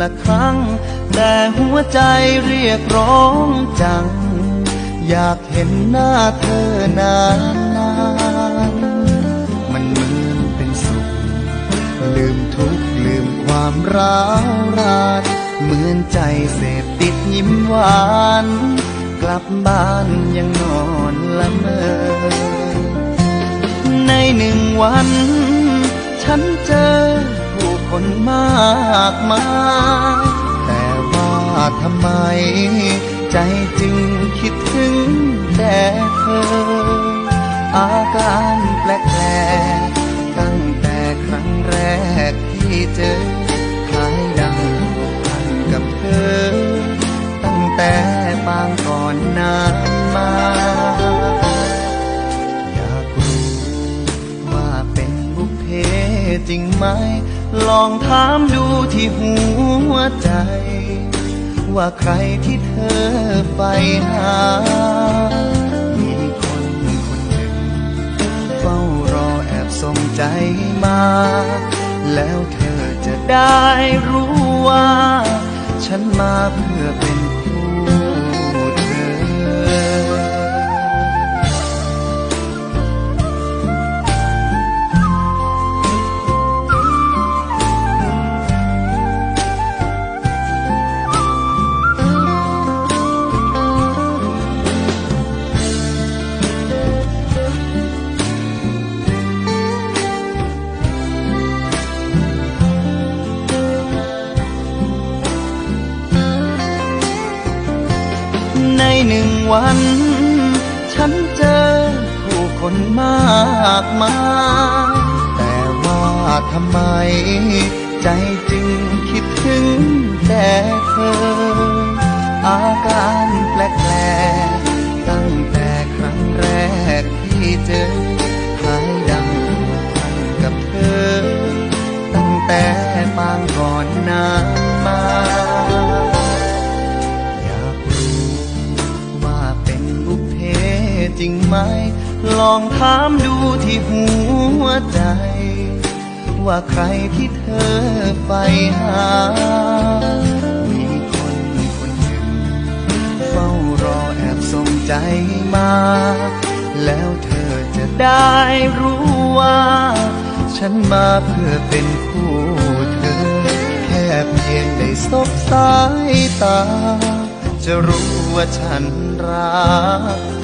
ละครั้ง แต่หัวใจเรียกร้องจัง อยากเห็นหน้าเธอนานๆมันเหมือนเป็นสุข ลืมทุกข์ลืมความร้าวรานเหมือนใจเสพติดยิ้มหวาน กลับบ้านยังนอนละเมอ ในหนึ่งวัน ฉันเจอ คนมากมายแต่ว่าทำไม ใจจึงคิดถึงแต่เธอ อาการแปลกๆตั้งแต่ครั้งแรกที่เจอคล้ายดังผูกพันกับเธอ ตั้งแต่ปางก่อนนานมา จริงไหม ลองถามดูที่หัวใจ ว่าใครที่เธอใฝ่หา มีคนคนหนึ่ง เฝ้ารอแอบส่งใจมา แล้วเธอจะได้รู้ว่า ฉันมาเพื่อเป็น หนึ่งวัน ฉันเจอผู้คนมากมายแต่ว่าทำไม ใจจึงคิดถึงแต่เธอ อาการแปลกๆตั้งแต่ครั้งแรกที่เจอ ลองถามดูที่หัวใจ ว่าใครที่เธอใฝ่หา มีคนคนหนึ่งเฝ้ารอแอบส่งใจมา แล้วเธอจะได้รู้ว่า ฉันมาเพื่อเป็นคู่เธอ แค่เพียงได้สบสายตา จะรู้ว่าฉันรัก